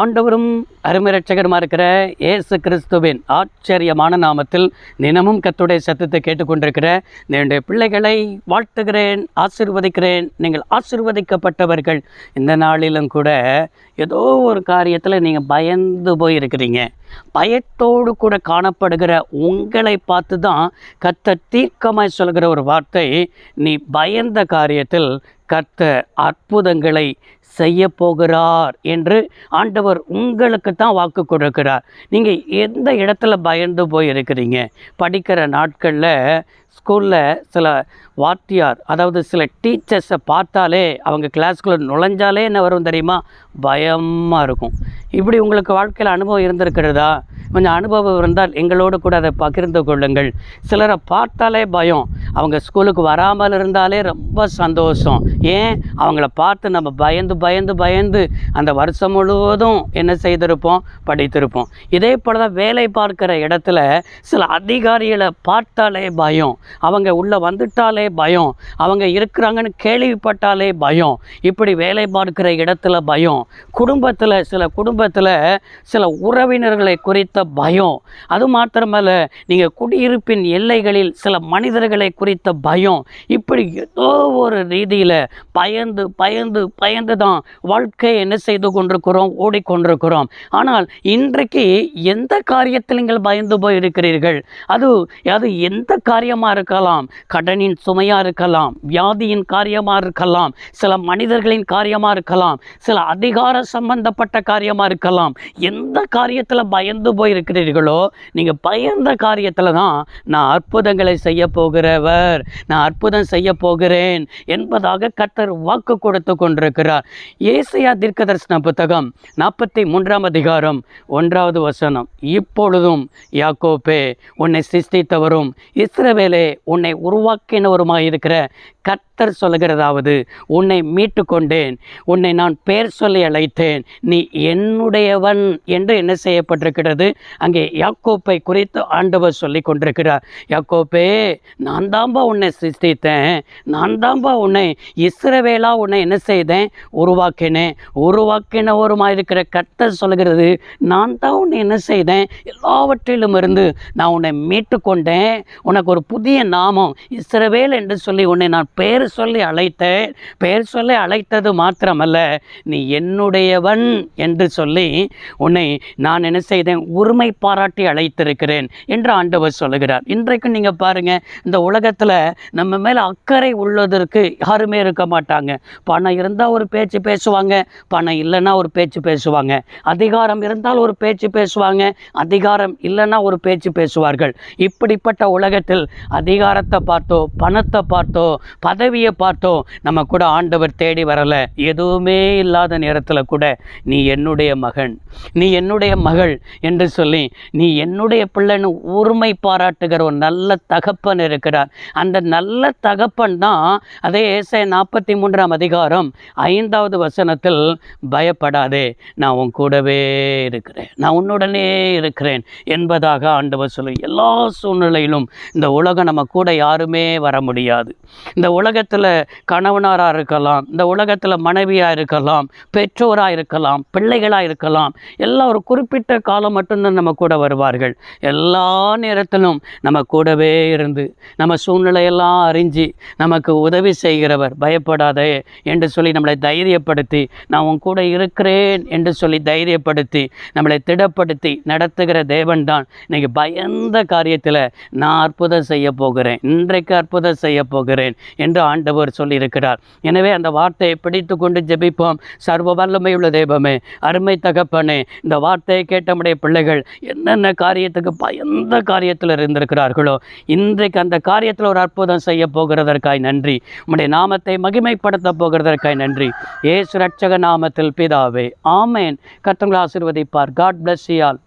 ஆண்டவரும் அருமரட்சகருமா இருக்கிற இயேசு கிறிஸ்துவின் ஆச்சரியமான நாமத்தில் தினமும் கத்துடைய சத்தத்தை கேட்டுக்கொண்டிருக்கிற என்னுடைய பிள்ளைகளை வாழ்த்துகிறேன் ஆசிர்வதிக்கிறேன். நீங்கள் ஆசிர்வதிக்கப்பட்டவர்கள். இந்த நாளிலும் கூட ஏதோ ஒரு காரியத்தில் நீங்கள் பயந்து போயிருக்கிறீங்க. பயத்தோடு கூட காணப்படுகிற உங்களை பார்த்து தான் கத்த தீர்க்கமாய் சொல்கிற ஒரு வார்த்தை. நீ பயந்த காரியத்தில் கத்த அற்புதங்களை செய்ய போகிறார் என்று ஆண்டவர் உங்களுக்கு தான் வாக்கு கொடுக்கிறார். நீங்கள் எந்த இடத்துல பயந்து போய் இருக்கிறீங்க படிக்கிற நாட்களில் ஸ்கூலில் சில வாத்தியார் அதாவது சில டீச்சர்ஸை பார்த்தாலே அவங்க கிளாஸ்க்குள்ளே நுழைஞ்சாலே என்ன வரும் தெரியுமா? பயமாக இருக்கும். இப்படி உங்களுக்கு வாழ்க்கையில் அனுபவம் இருந்திருக்கிறதா? கொஞ்சம் அனுபவம் இருந்தால் எங்களோடு கூட அதை பகிர்ந்து கொள்ளுங்கள். சிலரை பார்த்தாலே பயம். அவங்க ஸ்கூலுக்கு வராமல் இருந்தாலே ரொம்ப சந்தோஷம். ஏன்? அவங்கள பார்த்து நம்ம பயந்து பயந்து பயந்து அந்த வருஷம் முழுவதும் என்ன செய்திருப்போம்? படித்திருப்போம். இதே போல் தான் வேலை பார்க்குற இடத்துல சில அதிகாரிகளை பார்த்தாலே பயம். அவங்க உள்ளே வந்துட்டாலே பயம். அவங்க இருக்கிறாங்கன்னு கேள்விப்பட்டாலே பயம். இப்படி வேலை பார்க்குற இடத்துல பயம். குடும்பத்தில் சில குடும்பத்தில் சில உறவினர்களை குறித்து பயம். அது மாத்திரமல்ல நீங்கள் குடியிருப்பின் எல்லைகளில் சில மனிதர்களை குறித்த பயம். இப்படி ஏதோ ஒரு ரீதியில் பயந்து பயந்து பயந்து தான் வாழ்க்கையை என்ன செய்து கொண்டிருக்கிறோம் ஓடிக்கொண்டிருக்கிறோம். ஆனால் இன்றைக்கு எந்த காரியத்தில் நீங்கள் பயந்து போய் இருக்கிறீர்கள் அது அது எந்த காரியமாக இருக்கலாம்? கடனின் சுமையாக இருக்கலாம் வியாதியின் காரியமாக இருக்கலாம் சில மனிதர்களின் காரியமாக இருக்கலாம் சில அதிகார சம்பந்தப்பட்ட காரியமாக இருக்கலாம். எந்த காரியத்தில் பயந்து போய் இருக்கிறீர்களோ நீங்கள் பயந்த காரியத்தில் தான் நான் அற்புதங்களை செய்ய போகிறவர் நான் அற்புதம் செய்ய போகிறேன் என்பதாக கர்த்தர் வாக்கு கொடுத்து கொண்டிருக்கிறார். ஏசையா தீர்க்கதர்சன புத்தகம் நாற்பத்தி மூன்றாம் அதிகாரம் ஒன்றாவது வசனம். இப்பொழுதும் யாக்கோப்பே உன்னை சிஸ்தித்தவரும் இஸ்ரவேலே உன்னை உருவாக்கினவருமாயிருக்கிற இருக்கிற கர்த்தர் சொல்கிறதாவது உன்னை மீட்டு கொண்டேன் உன்னை நான் பெயர் சொல்லி அழைத்தேன் நீ என்னுடையவன் என்று என்ன செய்யப்பட்டிருக்கிறது? அங்கே யாக்கோப்பை குறித்து ஆண்டவர் சொல்லி கொண்டிருக்கிறார். யாக்கோப்பே நான் தான்பா உன்னை சிருஷ்டித்தேன் நான் தான்பா உன்னை இஸ்ரவேலா உன்னை என்ன செய்தேன்? உருவாக்கினேன் உருவாக்கினவருமா இருக்கிற கர்த்தர் சொல்கிறது நான் தான் உன்னை என்ன செய்தேன்? எல்லாவற்றிலும் இருந்து நான் உன்னை மீட்டு கொண்டேன் உனக்கு ஒரு புதிய நாமம் இஸ்ரவேல் என்று சொல்லி உன்னை நான் பெயர் சொல்லி அழைத்தேன். பெயர் சொல்லி அழைத்தது மாத்திரமல்ல நீ என்னுடையவன் என்று சொல்லி உன்னை நான் என்ன செய்தேன் உரிமை பாராட்டி அழைத்திருக்கிறேன் என்று ஆண்டவர் சொல்லுகிறார். இன்றைக்கு நீங்கள் பாருங்கள் இந்த உலகத்தில் நம்ம மேலே அக்கறை உள்ளதற்கு யாருமே இருக்க மாட்டாங்க. பணம் இருந்தால் ஒரு பேச்சு பேசுவாங்க பணம் இல்லைன்னா ஒரு பேச்சு பேசுவாங்க. அதிகாரம் இருந்தால் ஒரு பேச்சு பேசுவாங்க அதிகாரம் இல்லைன்னா ஒரு பேச்சு பேசுவார்கள். இப்படிப்பட்ட உலகத்தில் அதிகாரத்தை பார்த்தோ பணத்தை பார்த்தோ பதவி பதவியை பார்த்தோம். நம்ம கூட ஆண்டவர் தேடி வரலை. எதுவுமே இல்லாத நேரத்தில் கூட நீ என்னுடைய மகன். நீ என்னுடைய மகள் என்று சொல்லி நீ என்னுடைய பிள்ளைன்னு உரிமை பாராட்டுகிற ஒரு நல்ல தகப்பன் இருக்கிறார். அந்த நல்ல தகப்பன் தான் அதே ஏசை நாற்பத்தி மூன்றாம் அதிகாரம் ஐந்தாவது வசனத்தில் பயப்படாதே நான் உன் கூடவே இருக்கிறேன். நான் உன்னுடனே இருக்கிறேன் என்பதாக ஆண்டவர் சொல்லி எல்லா சூழ்நிலையிலும் இந்த உலகம் நம்ம கூட யாருமே வர முடியாது. இந்த உலக உலகத்தில் கணவனாராக இருக்கலாம் இந்த உலகத்தில் மனைவியாக இருக்கலாம் பெற்றோராக இருக்கலாம் பிள்ளைகளாக இருக்கலாம் எல்லாம் ஒரு குறிப்பிட்ட காலம் மட்டும்தான் நம்ம கூட வருவார்கள். எல்லா நேரத்திலும் நம்ம கூடவே இருந்து நம்ம சூழ்நிலையெல்லாம் அறிஞ்சு நமக்கு உதவி செய்கிறவர் பயப்படாதே என்று சொல்லி நம்மளை தைரியப்படுத்தி நான் உன் கூட இருக்கிறேன் என்று சொல்லி தைரியப்படுத்தி நம்மளை திடப்படுத்தி நடத்துகிற தேவன் தான் இன்னைக்கு பயந்த காரியத்தில் நான் அற்புதம் செய்ய போகிறேன் இன்றைக்கு அற்புதம் செய்ய போகிறேன் என்று ஆண்டவர் சொல்லியிருக்கிறார். எனவே அந்த வார்த்தையை பிடித்து கொண்டு ஜெபிப்போம். சர்வ வல்லமையுள்ள தெய்வமே அருமை தகப்பனே இந்த வார்த்தையை கேட்டமுடைய பிள்ளைகள் என்னென்ன காரியத்துக்கு பயந்த காரியத்தில் இருந்திருக்கிறார்களோ இன்றைக்கு அந்த காரியத்தில் ஒரு அற்புதம் செய்ய போகிறதற்காய் நன்றி. உம்முடைய நாமத்தை மகிமைப்படுத்த போகிறதற்காய் நன்றி. ஏசு ரட்சக நாமத்தில் பிதாவே ஆமேன். கத்தங்களை ஆசிர்வதிப்பார். காட் பிளஸ் யால்